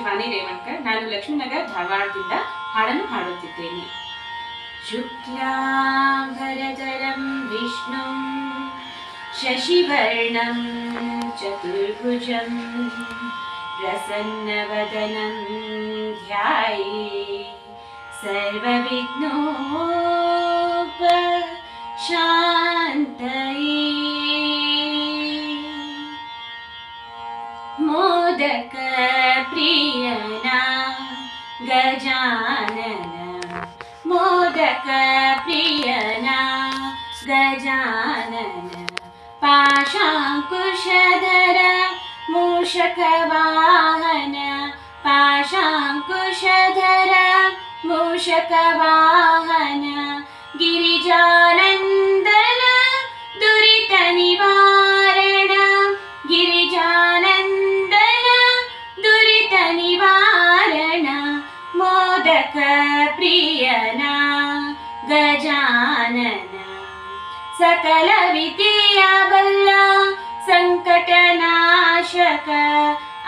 ಶಿವಾನಿ ರೇವಣ್ಕರ್ ನಾನು ಲಕ್ಷ್ಮೀನಗರ್ ಧಾರವಾಡದಿಂದ ಹಾಡನ್ನು ಹಾಡುತ್ತಿದ್ದೇನೆ ಶುಕ್ಲಾಂಬರಧರಂ ವಿಷ್ಣು ಶಶಿವರ್ಣಂ ಚತುರ್ಭುಜಂ ಪ್ರಸನ್ನವದನಂ ಧ್ಯಾಯೇ ಸರ್ವವಿಘ್ನೋಪ मोदक प्रियना गजानन। मोदक प्रियना गजानन। पाशाङ्कुशधर मूषकवाहन पाशाङ्कुशधर मूषकवाहन गिरिजानन्दन प्रियना गजानन। सकल विद्या बल्ल सङ्कटनाशक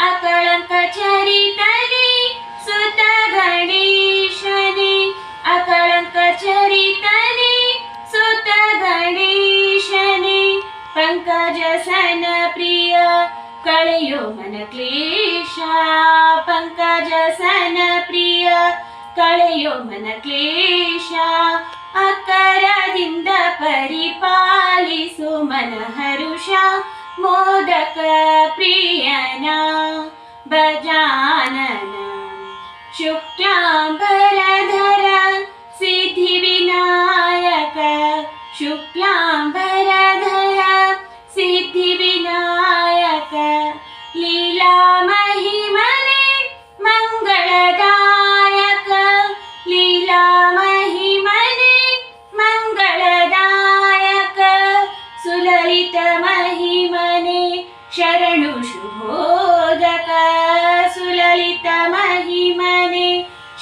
अकळङ्क चरितनि सुत गणेशनि। अकळङ्क चरितनि सुत गणेशनि। पङ्कजसन प्रिय कळयो मन क्लेश। पङ्कजसन प्रिय ಕಳೆಯೋ ಮನ ಕ್ಲೇಶ ಅಕ್ಕರದಿಂದ ಪರಿಪಾಲಿಸು ಮನ ಹರುಷ ಮೋದಕ ಪ್ರಿಯನ ಬಜಾನನ ಶುಕ್ಲಾಂಬರಧರ ಸಿದ್ಧಿ ವಿನಾಯಕ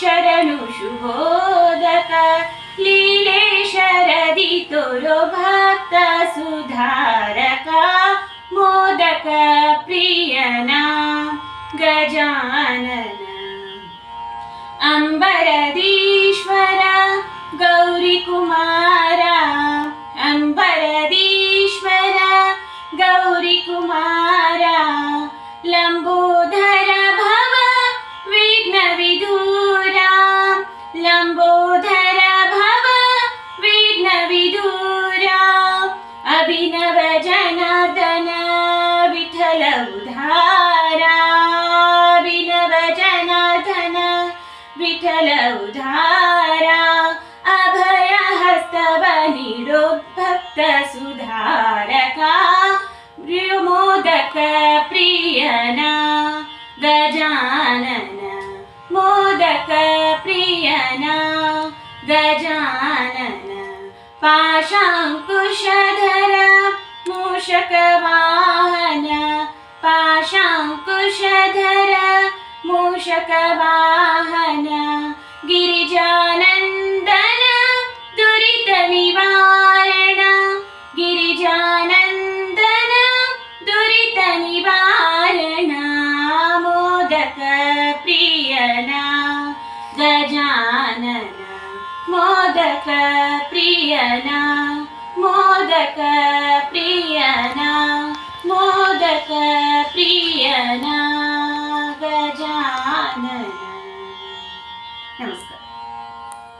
शरणुशुभोदक लीले शरदितो भक्ता सुधारका। मोदक प्रियना गजानन। अम्बरदीश्वर गौरीकुमार कलौधारा अभय हस्त बलिरो भक्त सुधारका मृमोदक प्रियना गजानन मोदक प्रियना गजानन पाशाङ्कुशधर मूषकवा ಮೋದಕ ಪ್ರಿಯನ ಮೋದಕ ಪ್ರಿಯನ ಮೋದಕ ಪ್ರಿಯನ